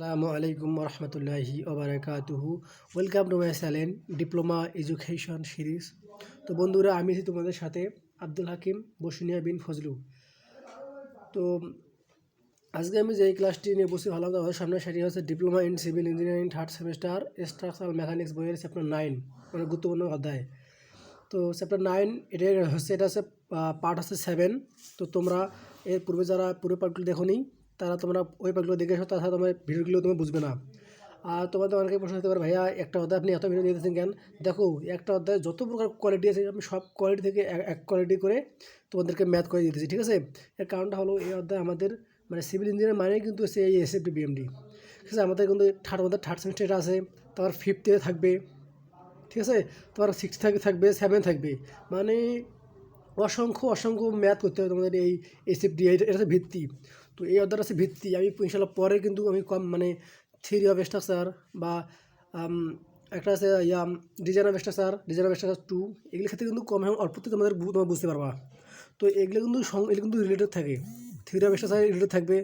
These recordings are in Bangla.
আসসালামু আলাইকুম রহমতুল্লাহি ওবরাকাতুহু। Welcome to my channel diploma education series তো বন্ধুরা, আমি আছি তোমাদের সাথে আব্দুল হাকিম বসুনিয়া বিন ফজলু। তো আজকে আমি যে ক্লাসটি নিয়ে বসে ভাবলাম তোমাদের সামনে সেটি হচ্ছে diploma in civil engineering third semester structural mechanics বইয়ের চ্যাপ্টার নাইন মানে গুরুত্বপূর্ণ অধ্যায়। তো চ্যাপ্টার নাইন এটা হচ্ছে এটা হচ্ছে পার্ট হচ্ছে সেভেন তো তোমরা এর পূর্বে যারা পুরো পার্টগুলো দেখো নি তারা তোমরা ওই পার্টগুলো দেখে এসো, তাছাড়া তোমার ভিডিওগুলো তুমি বুঝবে না। আর তোমাদের অনেকে প্রশ্ন হতে পারে, ভাইয়া, একটা অধ্যায় আপনি এত ভিডিও দিতেছেন কেন? দেখো, একটা অধ্যায় যত প্রকার কোয়ালিটি আছে, আমি সব কোয়ালিটি থেকে এক- কোয়ালিটি করে তোমাদেরকে ম্যাথ করে দিতেছি, ঠিক আছে? এর কারণটা হলো, এই অধ্যায় আমাদের মানে সিভিল ইঞ্জিনিয়ার মানে কিন্তু হচ্ছে এই এস এফ বিএমডি ঠিক আছে? আমাদের কিন্তু থার্ড আমাদের থার্ড সেমিস্টার আছে, তারপর ফিফথে থাকবে, ঠিক আছে? তোমার সিক্স থাকবে থাকবে সেভেন থাকবে। মানে অসংখ্য অসংখ্য ম্যাথ করতে হবে তোমাদের এই এস এফ এসএফডি এটা ভিত্তি। তো এই অধ্যায়টা হচ্ছে ভিত্তি। আমি ইনশাল্লাহ পরে কিন্তু আমি কম মানে থিওরি অফ স্ট্রাকচার বা একটা আছে yeah design of structure design of structure two এগুলোর ক্ষেত্রে কিন্তু কম অল্পতে তোমাদের তোমরা বুঝতে পারবা। তো এগুলো কিন্তু এগুলো কিন্তু রিলেটেড থাকে। থিওরি অফ স্ট্রাকচার রিলেটেড থাকবে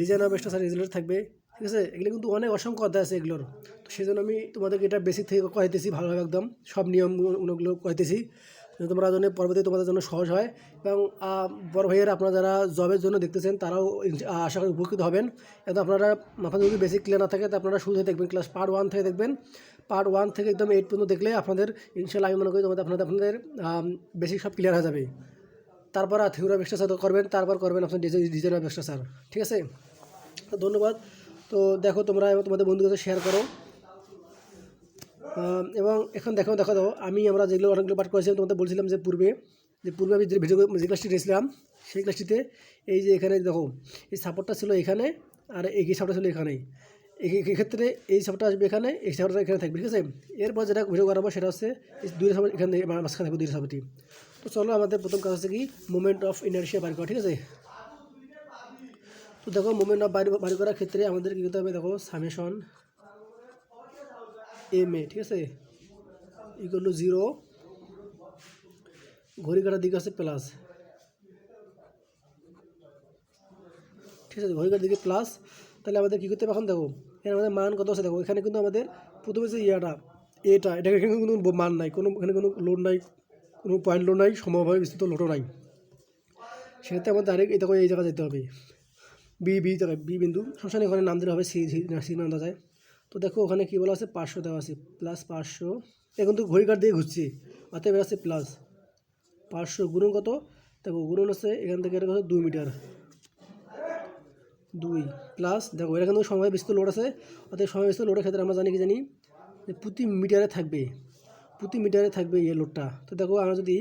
ডিজাইন অফ স্ট্রাকচার রিলেটেড থাকবে, ঠিক আছে? এগুলো কিন্তু অনেক অসংখ্য অধ্যায় আছে এগুলোর। তো সেই জন্য আমি তোমাদেরকে এটা বেসিক থেকে করাইতেছি ভালোভাবে একদম। সব নিয়মগুলো করাইতেছি যাতে তোমরা জন্য পরবর্তী তোমাদের জন্য সহজ হয় এবং বড় ভাইয়ের আপনারা যারা জবের জন্য দেখতেছেন, তারাও আশা করি উপকৃত হবেন। এবং আপনারা মাথা যদি বেসিক ক্লিয়ার না থাকে, তো আপনারা শুরু থেকে দেখবেন ক্লাস পার্ট ওয়ান থেকে দেখবেন। পার্ট ওয়ান থেকে একদম এইট পর্যন্ত দেখলে আপনাদের ইনশাল্লাহ আমি মনে করি তোমাদের, আপনাদের আপনাদের বেসিক সব ক্লিয়ার হয়ে যাবে। তারপর থিওরি স্ট্রাকচার করবেন, তারপর করবেন আপনার ডিজাইন অফ স্ট্রাকচার ঠিক আছে? তো ধন্যবাদ। তো দেখো তোমরা তোমাদের বন্ধুদের সাথে শেয়ার করো। এবং এখন দেখো দেখো দাও আমি আমরা যেগুলো অনেকগুলো পাঠ করেছিলাম, তোমাদের বলছিলাম যে পূর্বে যে পূর্বে আমি যে ভিডিও যে ক্লাসটি নিয়েছিলাম সেই ক্লাসটিতে এই যে এখানে দেখো, এই সাপোর্টটা ছিল এখানে আর এই সাপোর্টটা ছিল এখানে এই- এই সাপোর্টটা আসবে এখানে, এই সাপোর্টটা এখানে থাকবে, ঠিক আছে? এরপর যেটা ভিডিও করাবো সেটা হচ্ছে দুই সাপোর্ট এখানে মাঝখানে থাকবে দুই সাপোর্টটি তো চলো, আমাদের প্রথম কাজ হচ্ছে কি মুভমেন্ট অফ ইনার্শিয়া বাড়ি করা, ঠিক আছে? তো দেখো মুভমেন্ট অফ বাড়ি বাড়ি করার ক্ষেত্রে আমাদের কী করতে হবে, দেখো সামেশন এম এ ঠিক আছে? ইকুয়াল টু জিরো ঘড়ি কাটার দিকে আছে প্লাস ঠিক আছে ঘড়ি কাটার দিকে প্লাস তাহলে আমাদের কী করতে হবে এখন দেখো, এখানে আমাদের মান কত আছে দেখো, এখানে কিন্তু আমাদের প্রথমে যে ইয়াটা, এটা এটা এখানে কিন্তু মান নাই, কোনো, এখানে কোনো লোড নাই, কোনো পয়েন্ট লোড নাই, সমভাবে বিস্তৃত লোডও নাই। সেক্ষেত্রে আমাদের ডাইরেক্ট এই দেখো এই জায়গায় যেতে হবে। বি বি জায়গায় বি বিন্দু সবসময় ওখানে নাম দিতে হবে সি সি নাম দেওয়া যায়। তো দেখো ওখানে কী বলা আছে? পাঁচশো দেওয়া আছে। প্লাস পাঁচশো। এখন তো ঘড়ি দিয়ে ঘুরছি। অতএব আছে প্লাস পাঁচশো গুণন কত? দেখো গুণন আছে এখান থেকে এটা কত? দুই মিটার। দুই। প্লাস দেখো এটা কিন্তু সময় বিস্তৃত লোড আছে। অতএব সময় বিস্তৃত লোডের ক্ষেত্রে আমরা জানি কি জানি? যে প্রতি মিটারে থাকবে। প্রতি মিটারে থাকবে এই লোডটা তো দেখো আমরা যদি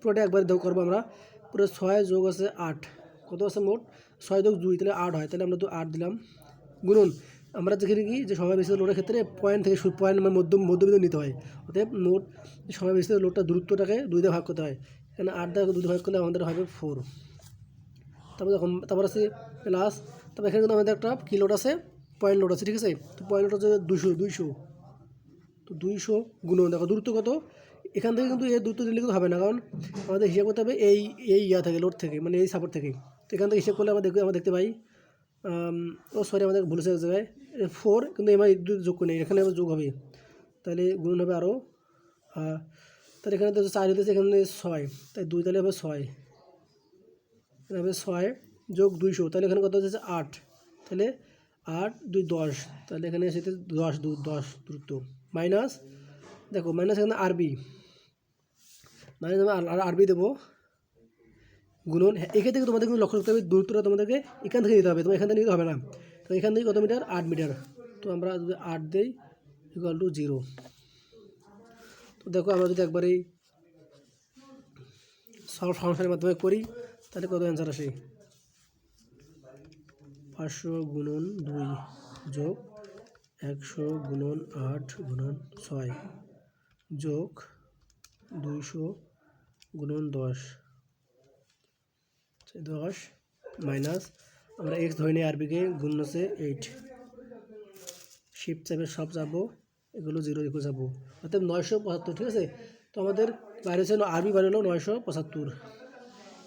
পুরোটা একবার দেখো করব আমরা। পুরো ছয় যোগ আছে আট। কত আছে মোট? ছয় যোগ দুই, তাহলে আট হয়। তাহলে আমরা তো আট দিলাম। গুণন। আমরা দেখি কি যে সময় বেশি লোডের ক্ষেত্রে পয়েন্ট থেকে পয়েন্ট মানে মধ্যম মধ্যবিন্দু নিতে হয়। অতএব মোট সময় বেশি লোডটা দূরত্বটাকে দুই দিয়ে ভাগ করতে হয়। এখানে আট দিয়ে দুই ভাগ করলে আমাদের হবে ফোর তারপর দেখো তারপর আছে প্লাস তারপর এখানে কিন্তু আমাদের একটা কি লোড আছে পয়েন্ট লোড আছে, ঠিক আছে? তো পয়েন্ট লোড হচ্ছে দুশো দুইশো। তো দুইশো গুণন, দেখো দূরত্ব কত? এখান থেকে কিন্তু এই দূরত্ব দিলে কিন্তু হবে না, কারণ আমাদের হিসাব করতে হবে এই এই ইয়া থেকে লোড থেকে মানে এই সাপোর্ট থেকে। তো এখান থেকে হিসাব করলে আমরা দেখবে আমরা দেখতে পাই ও সরি আমাদের ভুল এক জায়গায়। ফোর কিন্তু এই দুটো যোগ করে নেই এখানে আবার যোগ হবে। তাহলে গুণন হবে আরও তাহলে এখানে তো চার হতেছে এখানে ছয় তাই দুই তাহলে হবে ছয়। এখানে হবে ছয় যোগ দুইশো তাহলে এখানে কত হচ্ছে আট তাহলে আট দুই দশ তাহলে এখানে সেটা দশ দু দশ দ্রুত মাইনাস দেখো মাইনাস এখানে আরবি মাইনাস আমি আরবি দেবো। গুণন হ্যাঁ, এখান থেকে তোমাদের কিন্তু লক্ষ্য রাখতে হবে দূরত্বটা তোমাদেরকে এখান থেকে দিতে হবে তোমার এখান থেকে নিতে হবে না। তো এখান থেকে কত মিটার? আট মিটার। তো আমরা যদি আট দিই ইকুয়াল টু জিরো তো দেখো আমরা যদি একবার এই সলভ ফাংশনের মাধ্যমে করি, তাহলে কত অ্যান্সার আসে? পাঁচশো গুণন দুই যোগ একশো গুণন আট গুণন ছয় যোগ দুইশো গুণন দশ। দশ মাইনাস আমরা এক্স ধরে নিই আরবিকে গুণ আছে এইট শিফট চাপে সব যাব, এগুলো জিরো এগুলো যাব। অর্থাৎ নয়শো পঁচাত্তর, ঠিক আছে? তো আমাদের বাইরে হচ্ছে আরবি বাইরে হলো নয়শো পঁচাত্তর।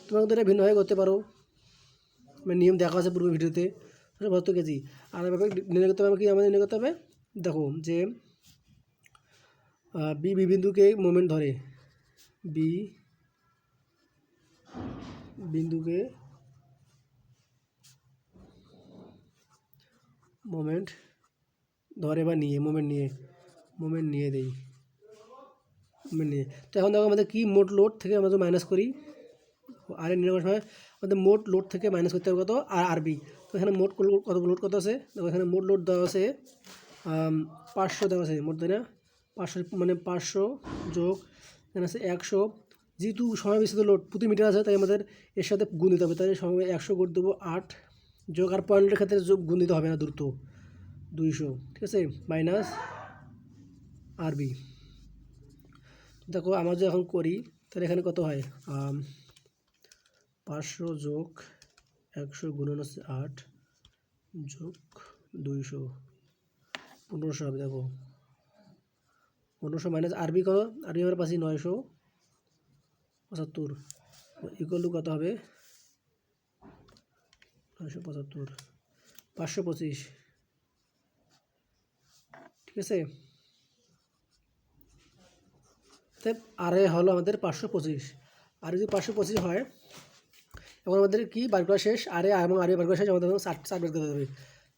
তোমরা এটা ভিন্নভাবে করতে পারো। মানে নিয়ম দেখা আছে পূর্ব ভিডিওতে। পঁচাত্তর কেজি। আর এভাবে নির্ণয় করতে হবে, কি আমাদের নির্ণয় করতে হবে? দেখো, যে বি বি বিন্দুকে মোমেন্ট ধরে। বি বিন্দুকে মোমেন্ট ধরে বা নিয়ে মোমেন্ট নিয়ে মোমেন্ট নিয়ে দেই। মোমেন্ট নিয়ে। তো এখন দেখো আমাদের কি মোট লোড থেকে আমরা তো মাইনাস করি। আর এর নির্ণয় সময় আমাদের মোট লোড থেকে মাইনাস করতে হবে কত? আর আরবি তো এখানে মোট কত লোড কত আছে? দেখো এখানে মোট লোড দেওয়া আছে পাঁচশো দেওয়া আছে, মোট তাই না? পাঁচশো মানে পাঁচশো যোগ, এখানে আছে একশো। যেহেতু সময় বিস্তৃত লোড প্রতি মিটার আছে, তাই আমাদের এর সাথে গুণ দিতে হবে। তাই সময় একশো গুণ দেবো আট। যোগ আর পয়েন্টের ক্ষেত্রে যোগ গুণ দিতে হবে না দ্রুত। দুইশো, ঠিক আছে? মাইনাস আরবি দেখো, আমরা যদি এখন করি, তাহলে এখানে কত হয়? পাঁচশো যোগ একশো গুণন আট যোগ দুইশো। পনেরোশো হবে, দেখো। পনেরোশো মাইনাস আরবি কত? আরবি আমার পাচ্ছি নয়শো পঁচাত্তর। ইকুয়াল টু কত হবে? নয়শো পঁচাত্তর। পাঁচশো পঁচিশ। ঠিক আছে? আরে হলো আমাদের পাঁচশো পঁচিশ। আর যদি পাঁচশো পঁচিশ হয় এখন আমাদের কি বার করা শেষ? আরে এবং আরে বার করা শেষ, আমাদের ষাট ষাট বের করতে হবে।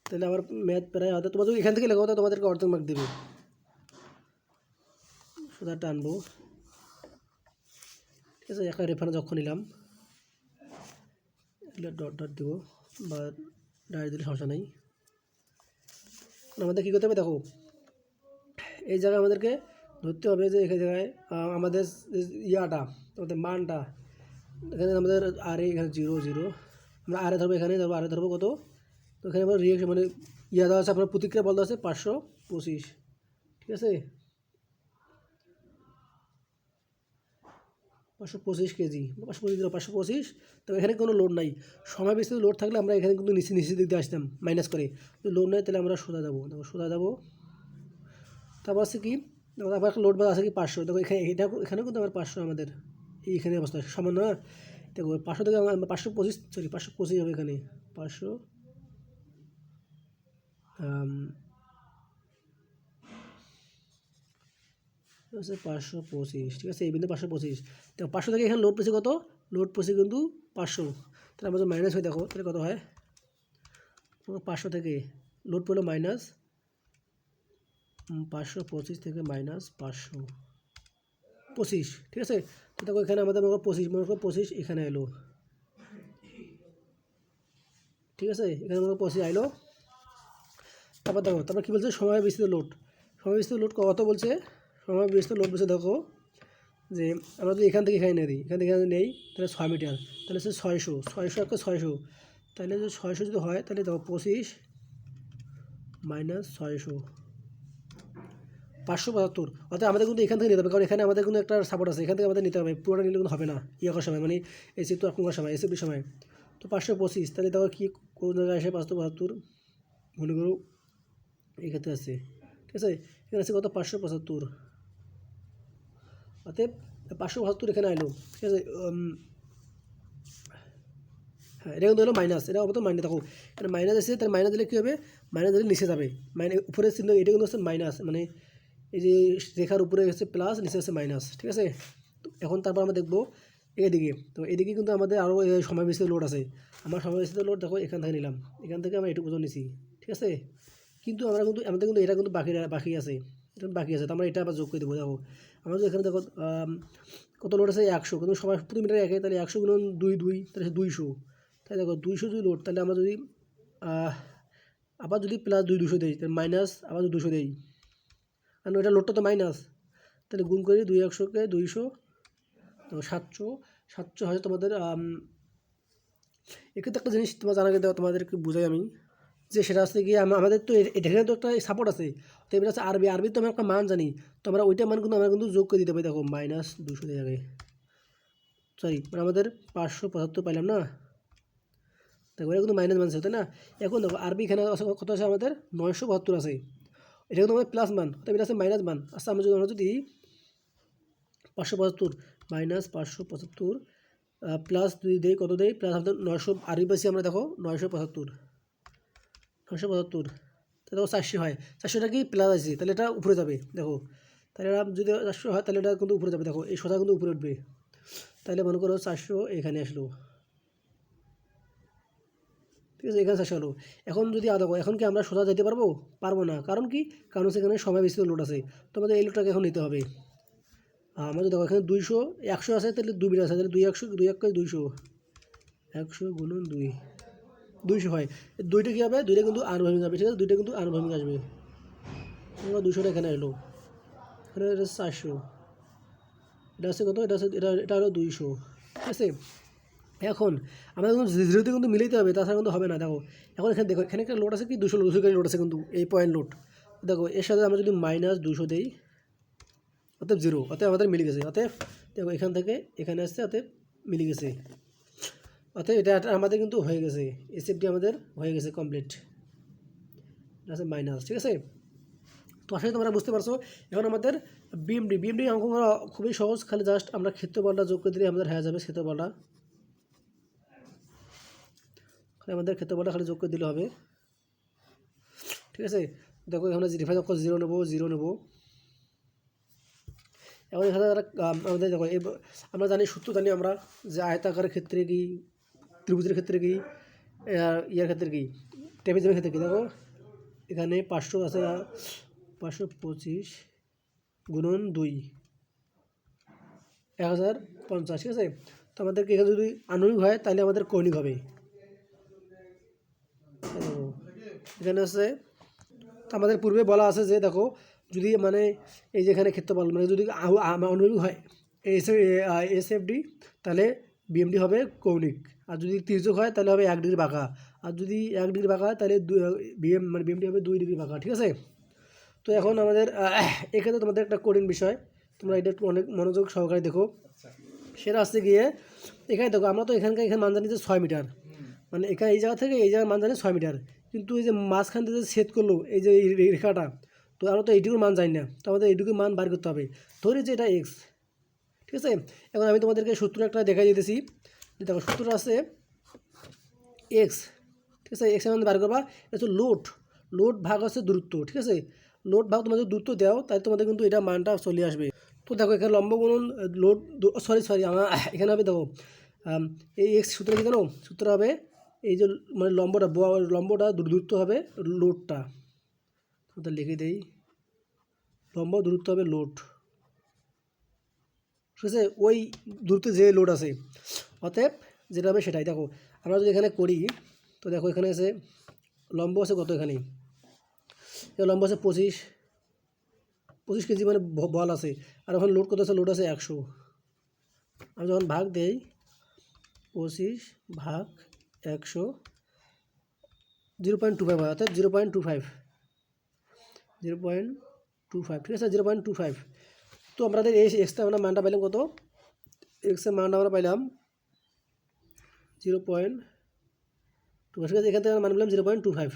তাহলে আমার ম্যাথ প্রায় হয়তো তোমাদের এখান থেকে লেখো, তো তোমাদেরকে অর্ধেক মার্ক দেবে। সোজা টানবো। ঠিক আছে, একটা রেফারেন্স যখন নিলাম। ডট ডট দেবো। বা ডায়েরি দিলে সমস্যা নেই। আমাদের কী করতে হবে দেখো, এই জায়গায় আমাদেরকে ধরতে হবে যে এখানে জায়গায় আমাদের ইয়াটা, আমাদের মানটা, এখানে আমাদের আর এখানে জিরো জিরো। আমরা আরে ধরবো এখানে, ধরবো আরে ধরবো কত? তো এখানে আমার রিয়েকশন মানে ইয়া দেওয়া আছে, আপনার প্রতিক্রিয়া বলতে আছে পাঁচশো পঁচিশ। ঠিক আছে? পাঁচশো পঁচিশ কেজি পাঁচশো পঁচিশ দিল পাঁচশো পঁচিশ। তো এখানে কোনো লোড নাই। সময় বেশি লোড থাকলে আমরা এখানে কিন্তু নিচে নিচে দিক দিয়ে আসতাম মাইনাস করে। যদি লোড নাই তাহলে আমরা সোজা যাব, দেখো সোজা যাব। তারপর আছে কি তারপর একটা লোড বাদ আছে কি, পাঁচশো। দেখো এখানে, এটা এখানেও কিন্তু আমার পাঁচশো আমাদের। এইখানে অবস্থা, সামান্য না? দেখো পাঁচশো থেকে আমার, পাঁচশো পঁচিশ সরি পাঁচশো পঁচিশ হবে এখানে। পাঁচশো হচ্ছে পাঁচশো পঁচিশ, ঠিক আছে? এই বিন্দু পাঁচশো পঁচিশ। দেখো পাঁচশো থেকে এখানে লোড পড়ছে কত? লোড পড়ছে কিন্তু পাঁচশো। তাহলে আমাদের মাইনাস হয়ে দেখো, তাহলে কত হয়? পাঁচশো থেকে লোড পড়ল মাইনাস পাঁচশো পঁচিশ থেকে মাইনাস পাঁচশো পঁচিশ, ঠিক আছে? তো দেখো এখানে আমাদের মনে করো পঁচিশ, মনে করো পঁচিশ এখানে এলো। ঠিক আছে? এখানে মনে করো পঁচিশ আইলো। তারপর দেখো, তারপর কী বলছে? সময় বিস্তৃত লোড সময় বিস্তৃত লোড কত বলছে? সময় বিস্তৃত লোড বলছে দেখো যে আমরা যদি এখান থেকে এখানে নিয়ে দিই এখান থেকে নেই, তাহলে ছয় মিটার, তাহলে হচ্ছে ছয়শো ছয়শো একটা ছয়শো, তাহলে যদি ছয়শো যদি হয়, তাহলে দেখো পঁচিশ মাইনাস ছয়শো, পাঁচশো পঁচাত্তর, অর্থাৎ আমাদের কিন্তু এখান থেকে নিতে হবে, কারণ এখানে আমাদের কিন্তু একটা সাপোর্ট আছে, এখান থেকে আমাদের নিতে হবে, পুরোটা নিলে কিন্তু হবে না ইয়ে করার সময় মানে এসি তো এখনকার সময় এসিপি সময়, তো পাঁচশো পঁচিশ, তাহলে দেখো কী, কোন জায়গায় আসে পাঁচশো পঁচাত্তর, মনে করো এই ক্ষেত্রে আছে, ঠিক আছে, এখানে আছে কত, পাঁচশো পঁচাত্তর অতএব পাঁচশো পঁচাত্তর এখানে আইলো। ঠিক আছে হ্যাঁ এটা কিন্তু হলো মাইনাস এটা অবতো মাইনাস দেখো এটা মাইনাস আছে তাহলে মাইনাস দিলে কী হবে? মাইনাস দিলে নিচে যাবে। মাইনাস উপরের চিহ্ন, এটা কিন্তু হচ্ছে মাইনাস মানে এই যে রেখার উপরে হচ্ছে প্লাস নিচে হচ্ছে মাইনাস ঠিক আছে? তো এখন তারপর আমরা দেখব এদিকে। তো এদিকে কিন্তু আমাদের আরও সময় বেশি লোড আছে। আমার সময় বেশি লোড দেখো, এখান থেকে নিলাম। এখান থেকে আমরা এটুকু নিছি, ঠিক আছে? কিন্তু আমরা কিন্তু, আমাদের কিন্তু এটা কিন্তু বাকি বাকি আছে। এটা বাকি আছে, তো আমরা এটা আবার যোগ করে দেবো, দেখো। যদি এখানে দেখো কত লোড আছে? একশো। কিন্তু সবাই প্রতি মিটারে একে, তাহলে একশো গুণ দুই দুই, তাহলে দুইশো। তাই দেখো, দুইশো যদি লোড তাহলে আমরা যদি আবার যদি প্লাস দুই দুশো দিই, তাহলে মাইনাস আবার দুশো দিই। কারণ এটা লোডটা তো মাইনাস তাহলে গুণ করি দুই একশোকে দুইশো তো সাতশো সাতশো হয়তো তোমাদের এক্ষেত্রে একটা জিনিস তোমার জানা গেলে তোমাদেরকে বোঝাই আমি। যে সেটা হচ্ছে কি আমাদের তো এখানে তো একটা সাপোর্ট আছে। তো এবার হচ্ছে আরবি আরবি তো আমরা একটা মান জানি। তো আমরা ওইটা মান কিন্তু, আমরা কিন্তু যোগ করে দিতে পারি। দেখো মাইনাস দুশো জায়গায় সরি মানে আমাদের পাঁচশো পঁচাত্তর পাইলাম না? দেখো, এটা কিন্তু মাইনাস মান তাই না? এখন দেখো, আরবি এখানে কত আছে আমাদের? নয়শো বাহাত্তর আছে। এটা কিন্তু আমাদের প্লাস মান। তবে এটা আছে মাইনাস মান। আচ্ছা আমরা যদি আমরা যদি পাঁচশো পঁচাত্তর মাইনাস পাঁচশো পঁচাত্তর প্লাস দুই দেই, কত দেয় প্লাস আমাদের নয়শো, আরবি পাচ্ছি আমরা, দেখো, নয়শো পঁচাত্তর। নশো পঁচাত্তর। তাহলে দেখো চারশো হয়। চারশোটা কি প্লাস আছে? তাহলে এটা উপরে যাবে, দেখো। তাহলে এটা যদি চারশো হয়, তাহলে এটা কিন্তু উপরে যাবে, দেখো। এই সোজা কিন্তু উপরে উঠবে। তাহলে মনে করো চারশো এখানে আসলো। ঠিক আছে, এখানে চারশো হলো। এখন যদি আদা এখন কি আমরা সোজা যেতে পারব? পারব না। কারণ কি? কারণ সেখানে সময় বেশি লোড আছে। তো আমাদের এই লোডটাকে এখন নিতে হবে। আমাদের দেখো, এখানে দুইশো, একশো আছে, তাহলে দুই বিট আছে তাহলে দুই একশো, দুই এক দুইশো। একশো গুণন দুই। দুইশো হয়। দুইটা কী হবে? দুইটা কিন্তু আনুভূমিক যাবে, ঠিক আছে? দুইটা কিন্তু আনুভূমিক আসবে। দুশোটা এখানে এলো। এখানে এটা চারশো। এটা আছে কত? এটা আছে এটা এটা হলো দুইশো। ঠিক আছে? এখন আমাদের কিন্তু জিরোতে কিন্তু মিলাইতে হবে, তাছাড়া কিন্তু হবে না। দেখো, এখন এখানে দেখো, এখানে একটা লোড আছে কি? দুশো দুশো লোড আছে কিন্তু, এই পয়েন্ট লোড দেখো, এর সাথে আমরা যদি মাইনাস দুশো দিই, অতএব জিরো অতএব আমাদের মিলে গেছে। অতএব দেখো, এখান থেকে এখানে আসছে, অতএব মিলে গেছে। অতএব এটা আমাদের কিন্তু হয়ে গেছে। এসএফডি আমাদের হয়ে গেছে কমপ্লিট এটা আছে মাইনাস ঠিক আছে? তো আসলে তোমরা বুঝতে পারছ। এখন আমাদের বিএমডি বিএমডি অঙ্ক করা খুবই সহজ। খালি জাস্ট আমরা ক্ষেত্রফলটা যোগ করে দিলে আমাদের হয়ে যাবে ক্ষেত্রফলটা। খালি আমাদের ক্ষেত্রফলটা খালি যোগ করে দিলে হবে। ঠিক আছে? দেখো এখানে রিফাইন অক্ষ জিরো নেব জিরো নেব। এখন এখানে আমাদের দেখো আমরা জানি, সূত্র জানি আমরা যে আয়তাকারের ক্ষেত্রে কি ত্রিভুজের ক্ষেত্রে কি? ইয়ার ক্ষেত্রে কি? টেবিজমের ক্ষেত্রে কি? দেখো, এখানে পাঁচশো আছে পাঁচশো পঁচিশ গুণন দুই। এক হাজার পঞ্চাশ, ঠিক আছে? তো আমাদেরকে এখানে যদি আনুমিক হয়, তাহলে আমাদের কৌণিক হবে। এখানে আছে, তো আমাদের পূর্বে বলা আছে যে, দেখো, যদি মানে এই যে এখানে ক্ষেত্রফল মানে যদি আ- আ- অনুভূমিক হয় এস এস এফ ডি, তাহলে বিএমডি হবে কৌণিক। আর যদি তির্যক হয়, তাহলে হবে এক ডিগ্রি বাঁকা। আর যদি এক ডিগ্রি বাঁকা হয়, তাহলে বিএম মানে বিএমডি হবে দুই ডিগ্রি বাঁকা, ঠিক আছে? তো এখন আমাদের এক্ষেত্রে তোমাদের একটা কঠিন বিষয়। তোমরা এটা একটু অনেক মনোযোগ সহকারে দেখো। সেটা আসতে গিয়ে, এখানে দেখো, আমরা তো এখানকার, এখানে মান জানি যে ছয় মিটার। মানে এখানে এই জায়গা থেকে এই জায়গার মান জানি ছয় মিটার। কিন্তু এই যে মাঝখান থেকে ছেদ করল, এই যে রেখাটা, তো আমরা তো এইটুকুর মান জানি না। তো আমাদের এইটুকুর মান বার করতে হবে। ধরি যে এটা এক্স ঠিক আছে? এখন আমি তোমাদেরকে সূত্র একটা দেখাই দিতেছি। যে দেখো সূত্রটা আছে এক্স ঠিক আছে? এক্সের বার করবা। এটা হচ্ছে লোড লোড ভাগ হচ্ছে দূরত্ব, ঠিক আছে? লোড ভাগ তোমাদের দূরত্ব দাও তাই তোমাদের কিন্তু এটা মানটা চলে আসবে। তো দেখো, এখানে লম্ব গুণন লোড সরি সরি আমার এখানে হবে দেখো এই এক্স সূত্র কি জানো? সূত্র হবে এই যে মানে লম্বটা লম্বটা দূর- দূরত্ব হবে লোডটা তোমাদের লিখে দেই। লম্ব, দূরত্ব হবে লোড ঠিক আছে? ওই দূরত্বে যে লোড আছে। অতএব যেটা হবে সেটাই। দেখো, আমরা যদি এখানে করি, তো দেখো এখানে আছে লম্ব আছে কত এখানে? লম্ব আছে পঁচিশ পঁচিশ কেজি মানে বল আছে। আর ওখানে লোড কত আছে? লোড আছে একশো। আমি যখন ভাগ দেই, পঁচিশ ভাগ একশো, জিরো পয়েন্ট টু ফাইভ হয়। অর্থাৎ zero point two five zero point two five ঠিক আছে? জিরো পয়েন্ট টু ফাইভ তো আমাদের এই এক্সটা আমরা মানটা পাইলাম কত? এক্সের মানটা আমরা পাইলাম জিরো পয়েন্ট টু আছে, এখান থেকে মান পেলাম জিরো পয়েন্ট টু ফাইভ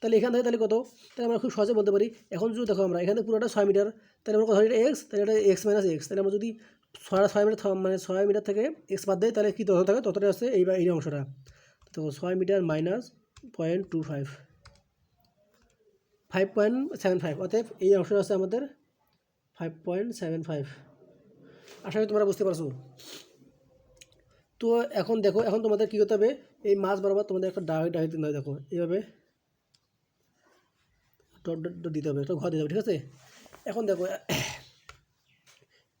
তাহলে এখান থেকে তাহলে কত? তাহলে আমরা খুব সহজে বলতে পারি, এখন যদি দেখো আমরা, এখানে পুরোটা ছয় মিটার, তাহলে আমরা কথা এটা এক্স তাহলে এটা এক্স মাইনাস এক্স তাহলে আমরা যদি ছয় ছয় মিটার মানে ছয় মিটার থেকে এক্স বাদ দেয় তাহলে কী তত থাকে? ততটা আসছে এই এই অংশটা। তো ছয় metre minus point two five five point seven five অতএব এই অংশটা আছে আমাদের ফাইভ পয়েন্ট সেভেন ফাইভ আশা করি তোমরা বুঝতে পারছ। তো এখন দেখো, এখন তোমাদের কী করতে হবে? এই মাছ বরাবর তোমাদের একটা ডাই ডাই দিতে দেখো, এইভাবে। ডট ডট দিতে হবে, একটা ঘর দিতে হবে, ঠিক আছে? এখন দেখো,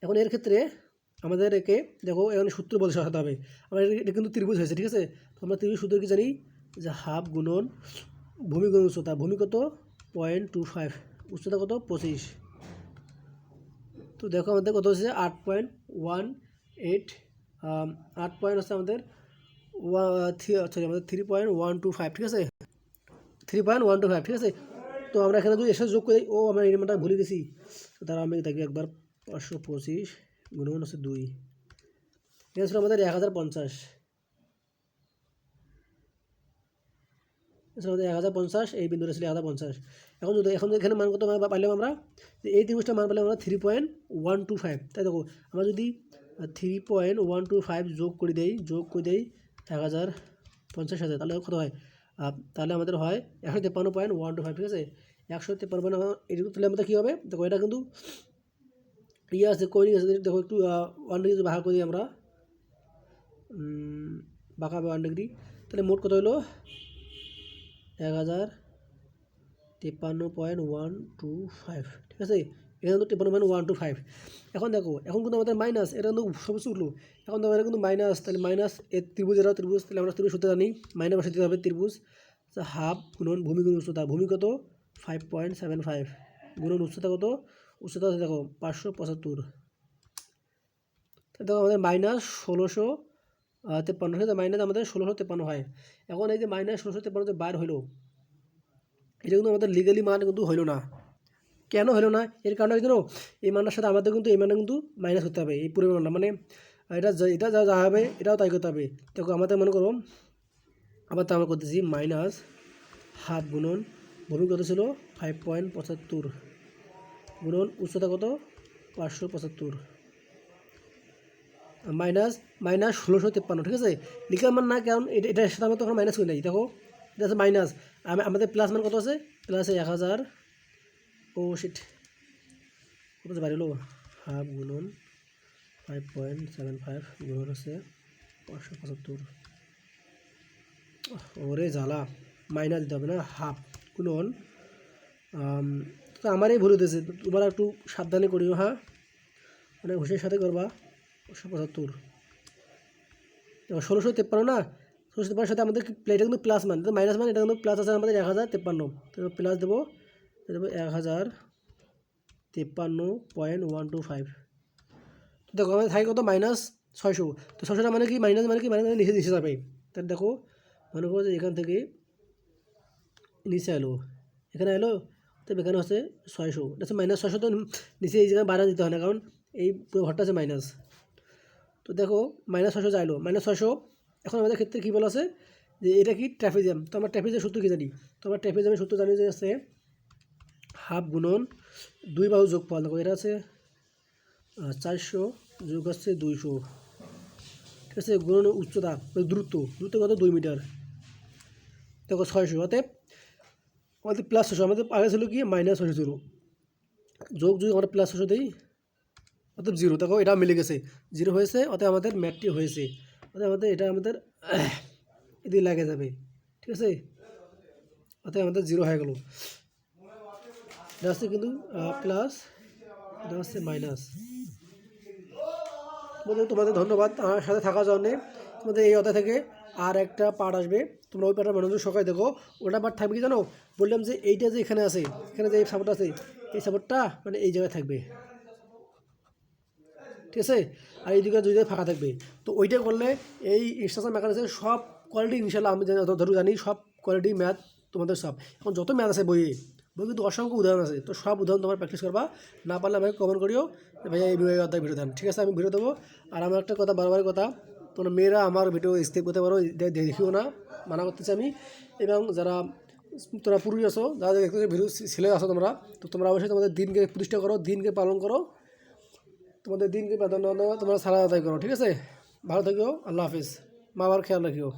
এখন এর ক্ষেত্রে আমাদের একে দেখো, এখানে সূত্র বলে সাজাতে হবে। আমরা এটা- কিন্তু ত্রিভুজ হয়েছে, ঠিক আছে? তো আমরা ত্রিভুজ সূত্র কি জানি? যে হাফ গুণন ভূমি গুণন উচ্চতা, ভূমি কত? পয়েন্ট টু ফাইভ, উচ্চতা কত? পঁচিশ। তো দেখো আমাদের কত হচ্ছে আট পয়েন্ট ওয়ান এইট আট পয়েন্ট হচ্ছে আমাদের। সরি আমাদের three point one two five ঠিক আছে? Three point one two five ঠিক আছে? তো আমরা এখানে যদি এসে যোগ করি, ও আমরা এই মানটা ভুলে গেছি। তো তারা আমি দেখি একবার পাঁচশো পঁচিশ গুণগুণ হচ্ছে দুই। এটা ছিল আমাদের এক হাজার পঞ্চাশ। আমাদের এক হাজার পঞ্চাশ, এই বিন্দুটা ছিল এক হাজার পঞ্চাশ। এখন যদি, এখন এখানে মান কত আমরা আমরা? এই ত্রিভুজটা মান পেলাম আমরা three point one two five তাই দেখো, আমরা যদি three point one two five যোগ করে দেই যোগ করে দেই এক হাজার পঞ্চাশ হাজার তাহলে কত হয়? তাহলে আমাদের হয় একশো তেপ্পান্ন পয়েন্ট ওয়ান টু ফাইভ ঠিক আছে? একশো তেপ্পান্ন পয়েন্ট এটুকু তাহলে আমাদের কী হবে? দেখো এটা কিন্তু ইয়ে আছে কই আছে দেখো একটু ওয়ান ডিগ্রি বাঁকা করি আমরা। উম, বাঁকা ওয়ান ডিগ্রি তাহলে মোট কত হলো? এক হাজার তিপ্পান্ন পয়েন্ট ওয়ান টু ফাইভ ঠিক আছে? এখানে তিপ্পান্ন পয়েন্ট ওয়ান টু ফাইভ এখন দেখো, এখন কিন্তু আমাদের মাইনাস এটা কিন্তু সমস্ত উঠল। এখন এটা কিন্তু মাইনাস তাহলে মাইনাস এ ত্রিভুজ এরাও ত্রিভুজ, তাহলে আমরা ত্রিভুজ সূত্র জানি। মাইনাস বসে দিতে হবে ত্রিভুজ হাফ গুণন ভূমি গুণ উচ্চতা। ভূমি কত? ফাইভ পয়েন্ট সেভেন ফাইভ গুণন উচ্চতা কত? উচ্চতা আছে দেখো পাঁচশো পঁচাত্তর। দেখো আমাদের মাইনাস ষোলোশো তেপ্পান্ন। আছে মাইনাস আমাদের ষোলোশো তেপ্পান্ন হয়। এখন এই যে মাইনাস ষোলোশো তেপ্পান্ন যে বার হলো, এটা কিন্তু আমাদের লিগালি মান কিন্তু হইল না। কেন হলো না? এর কারণে জানো এই মানটার সাথে আমাদের কিন্তু, এই মানে কিন্তু মাইনাস করতে হবে, এই পরিমাণটা মানে এটা এটা যা যা হবে, এটাও তাই করতে হবে। দেখো, আমাদের মনে করো, আবার তো আমরা করতেছি মাইনাস হাফ গুণন ভূমি কত ছিল? ফাইভ পয়েন্ট পঁচাত্তর। গুণন উচ্চতা কত? পাঁচশো পঁচাত্তর। মাইনাস মাইনাস ষোলোশো তেপ্পান্ন, ঠিক আছে? লিখার মান না, কারণ এটা, এটার সাথে আমরা তখন মাইনাস করি নাই। দেখো, এটা আছে মাইনাস আমাদের প্লাস মান কত আছে? প্লাস এক হাজার ও শিট কত যে বাড়িল হাফ গুণন ফাইভ পয়েন্ট সেভেন ফাইভ গুণন আছে পাঁচশো পঁচাত্তর। ওরে জ্বালা মাইনাস দিতে হবে না, হাফ গুণন। তো আমারই ভুল হতেছে তোমরা একটু সাবধানে করিও হ্যাঁ? মানে হুশের সাথে করবা, পাঁচশো পঁচাত্তর। ষোলোশো তেপ্পান্ন না? ষোলোশো তেপ্পান্নের সাথে আমাদের প্লেটা কিন্তু প্লাস মান মাইনাস মান, এটা কিন্তু প্লাস আছে আমাদের এক হাজার তেপ্পান্ন। তো প্লাস দেবো দেবো এক হাজার তেপ্পান্ন পয়েন্ট ওয়ান টু ফাইভ। তো দেখো, আমাদের থাকে কত? মাইনাস ছয়শো। তো ছয়শোটা মানে কি? মাইনাস মানে কি? মাইনাস নিচে নিচে যাবে তাহলে দেখো, মনে করো যে এখান থেকে নিচে এলো। এখানে এলো, তো এখানে হচ্ছে ছয়শো। হচ্ছে মাইনাস ছয়শো তো নিচে এই জায়গায় বাড়া দিতে হয় না, কারণ এই পুরো ঘরটা আছে মাইনাস। তো দেখো, মাইনাস ছয়শো যাইলো মাইনাস ছয়শো, এখন আমাদের ক্ষেত্রে কী বলা আছে? যে এটা কি? ট্রাফিজাম তো আমরা ট্রাফিজের সূত্র কী জানি? তো আমরা ট্রাফিজামের সূত্র জানি যে আছে হাফ গুণন দুই বাহু যোগ পাল দেখো এটা আছে চারশো যোগ আছে দুইশো। ঠিক আছে গুণন উচ্চতা মানে দ্রুত দ্রুত কত? দুই মিটার। দেখো ছয়শো, অতএব আমাদের প্লাস ছশো আমাদের আগে ছিল কি? মাইনাস ছশো ছিল যোগ যদি আমরা প্লাস ছশো দিই, অতএব জিরো দেখো, এটা মিলে গেছে। জিরো হয়েছে, অতএব আমাদের ম্যাটটি হয়েছে। অতএব আমাদের, এটা আমাদের এদিকে লাগে যাবে। ঠিক আছে? অতএব আমাদের জিরো হয়ে গেল। এটা হচ্ছে কিন্তু প্লাস এটা হচ্ছে মাইনাস বন্ধু, তোমাদের ধন্যবাদ আমার সাথে থাকার জন্যে। তোমাদের এই অধ্যায় থেকে আর একটা পার্ট আসবে। তোমরা ওই পার্টটা মনোযোগ সকালে দেখো। ওটা পার্ট থাকবে কি জানো? বললাম যে এইটা যে এখানে আছে, এখানে যে এই সাপোর্ট আছে, এই সাপোর্টটা মানে এই জায়গায় থাকবে। ঠিক আছে? আর এই দিকে দুই জায়গায় ফাঁকা থাকবে। তো ওইটা করলে এই ইনস্ট্রাকশন মেকানিক্সের সব কোয়ালিটি ইনশাল্লাহ আমি ধরো জানি সব কোয়ালিটি ম্যাথ তোমাদের সব। এখন যত ম্যাথ আছে বইয়ে বই কিন্তু অসংখ্য উদাহরণ আছে। তো সব উদাহরণ তোমার প্র্যাকটিস করবা। না পারলে আমাকে কমেন্ট করিও। ভাইয়া এই অধ্যায় ভিডিও দেন। ঠিক আছে, আমি ভিডিও দেবো। আর আমার একটা কথা, বারবার কথা। তোমরা মেয়েরা আমার ভিডিও স্কিপ করতে পারো দেখিও না। মানা করতেছি আমি। এবং যারা তোমরা পুরুষ আছো, যারা দেখতে ভিডিও ছেলে আছো তোমরা, তো তোমরা অবশ্যই তোমাদের দিনকে প্রতিষ্ঠা করো, দিনকে পালন করো। তোমাদের দিনকে প্রাধান্য তোমরা সারা আদায় করো। ঠিক আছে? ভালো থাকিও আল্লাহ হাফিজ। মা বাবার খেয়াল রাখিও।